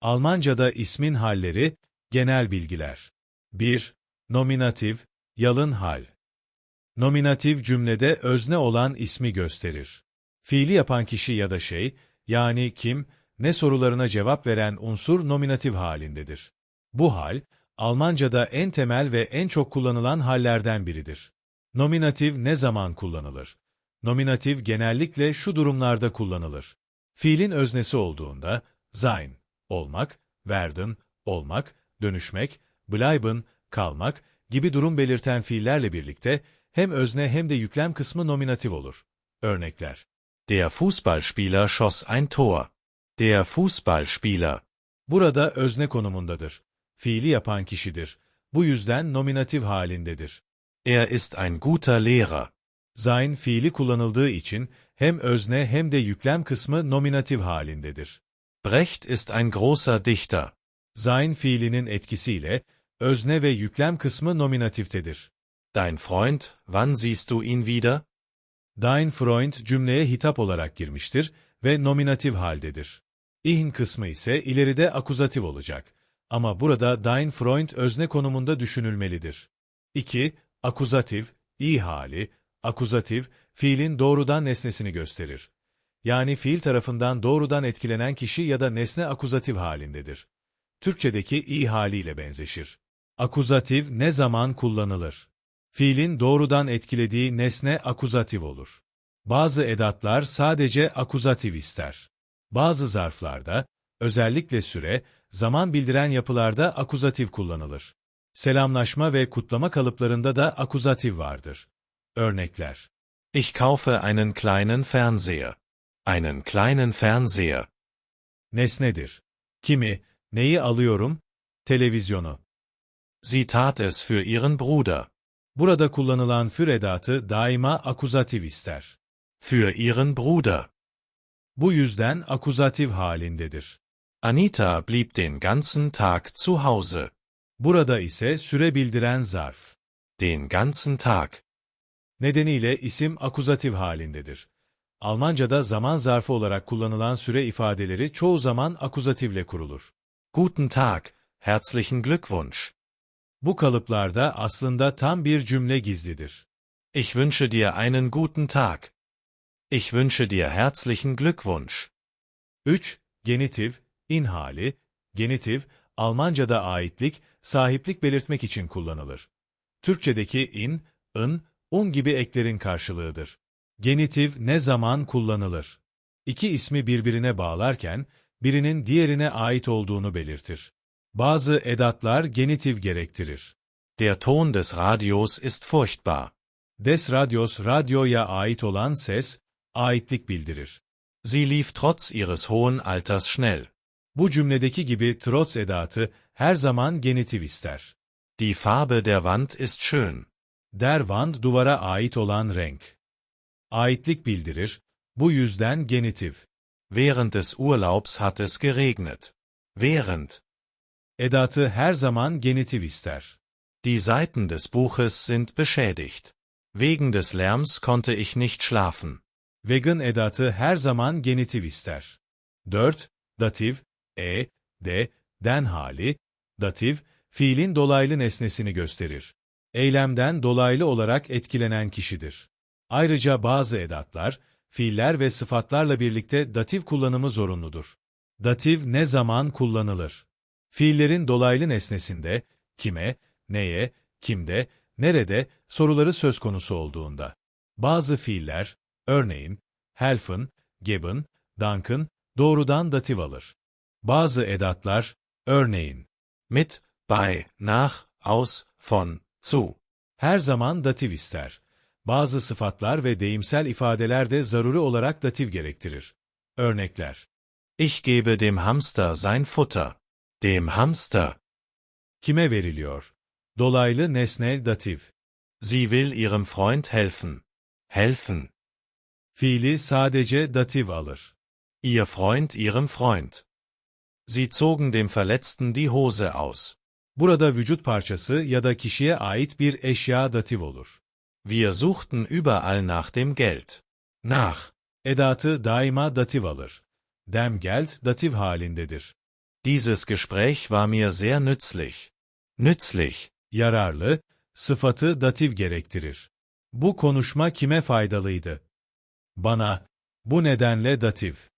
Almanca'da ismin halleri, genel bilgiler. 1. Nominatif, yalın hal. Nominatif cümlede özne olan ismi gösterir. Fiili yapan kişi ya da şey, yani kim, ne sorularına cevap veren unsur nominatif halindedir. Bu hal, Almanca'da en temel ve en çok kullanılan hallerden biridir. Nominatif ne zaman kullanılır? Nominatif genellikle şu durumlarda kullanılır. Fiilin öznesi olduğunda, sein, olmak, werden, olmak, dönüşmek, bleiben, kalmak gibi durum belirten fiillerle birlikte hem özne hem de yüklem kısmı nominatif olur. Örnekler. Der Fußballspieler schoss ein Tor. Der Fußballspieler. Burada özne konumundadır. Fiili yapan kişidir. Bu yüzden nominatif halindedir. Er ist ein guter Lehrer. Sein fiili kullanıldığı için hem özne hem de yüklem kısmı nominatif halindedir. Brecht ist ein großer Dichter. Sein fiilinin etkisiyle özne ve yüklem kısmı nominatiftedir. Dein Freund, wann siehst du ihn wieder? Dein Freund cümleye hitap olarak girmiştir ve nominatif haldedir. Ich kısmı ise ileride akuzatif olacak. Ama burada dein Freund özne konumunda düşünülmelidir. 2. Akuzatif, i hali, akuzatif, fiilin doğrudan nesnesini gösterir. Yani fiil tarafından doğrudan etkilenen kişi ya da nesne akuzatif halindedir. Türkçedeki i haliyle benzeşir. Akuzatif ne zaman kullanılır? Fiilin doğrudan etkilediği nesne akuzatif olur. Bazı edatlar sadece akuzatif ister. Bazı zarflarda, özellikle süre, zaman bildiren yapılarda akuzatif kullanılır. Selamlaşma ve kutlama kalıplarında da akuzatif vardır. Örnekler. Ich kaufe einen kleinen Fernseher. Einen kleinen Fernseher. Nesnedir. Kimi, neyi alıyorum? Televizyonu. Sie tat es für ihren Bruder. Burada kullanılan für edatı daima akuzatif ister. Für ihren Bruder. Bu yüzden akuzatif halindedir. Anita blieb den ganzen Tag zu Hause. Burada ise süre bildiren zarf. Den ganzen Tag. Nedeniyle isim akuzatif halindedir. Almanca'da zaman zarfı olarak kullanılan süre ifadeleri çoğu zaman akuzatifle kurulur. Guten Tag, herzlichen Glückwunsch. Bu kalıplarda aslında tam bir cümle gizlidir. Ich wünsche dir einen guten Tag. Ich wünsche dir herzlichen Glückwunsch. 3. Genitif, in hali, genitif, Almanca'da aitlik, sahiplik belirtmek için kullanılır. Türkçedeki in, ın, un gibi eklerin karşılığıdır. Genitif ne zaman kullanılır? İki ismi birbirine bağlarken, birinin diğerine ait olduğunu belirtir. Bazı edatlar genitif gerektirir. Der Ton des Radios ist furchtbar. Des radios radyoya ait olan ses, aitlik bildirir. Sie lief trotz ihres hohen Alters schnell. Bu cümledeki gibi trotz edatı her zaman genitif ister. Die Farbe der Wand ist schön. Der Wand duvara ait olan renk. Aitlik bildirir, bu yüzden genitif. Während des Urlaubs hat es geregnet. Während. Edatı her zaman genitif ister. Die Seiten des Buches sind beschädigt. Wegen des Lärms konnte ich nicht schlafen. Vegan edatı her zaman genitif ister. 4. Datif, e, de, den hali, datif, fiilin dolaylı nesnesini gösterir. Eylemden dolaylı olarak etkilenen kişidir. Ayrıca bazı edatlar, fiiller ve sıfatlarla birlikte datif kullanımı zorunludur. Datif ne zaman kullanılır? Fiillerin dolaylı nesnesinde, kime, neye, kimde, nerede soruları söz konusu olduğunda. Bazı fiiller, örneğin, helfen, geben, danken, doğrudan datif alır. Bazı edatlar, örneğin, Mit, bei, nach, aus, von, zu. her zaman datif ister. Bazı sıfatlar ve deyimsel ifadeler de zaruri olarak datif gerektirir. Örnekler. Ich gebe dem Hamster sein Futter. Dem Hamster. Kime veriliyor? Dolaylı nesnel datif. Sie will ihrem Freund helfen. Helfen. Fiili sadece datif alır. Ihr Freund ihrem Freund. Sie zogen dem Verletzten die Hose aus. Burada vücut parçası ya da kişiye ait bir eşya datif olur. Wir suchten überall nach dem Geld. Nach. Edatı daima datif alır. Dem Geld datif halindedir. Dieses Gespräch war mir sehr nützlich. Nützlich. Yararlı, sıfatı datif gerektirir. Bu konuşma kime faydalıydı? Bana. Bu nedenle datif.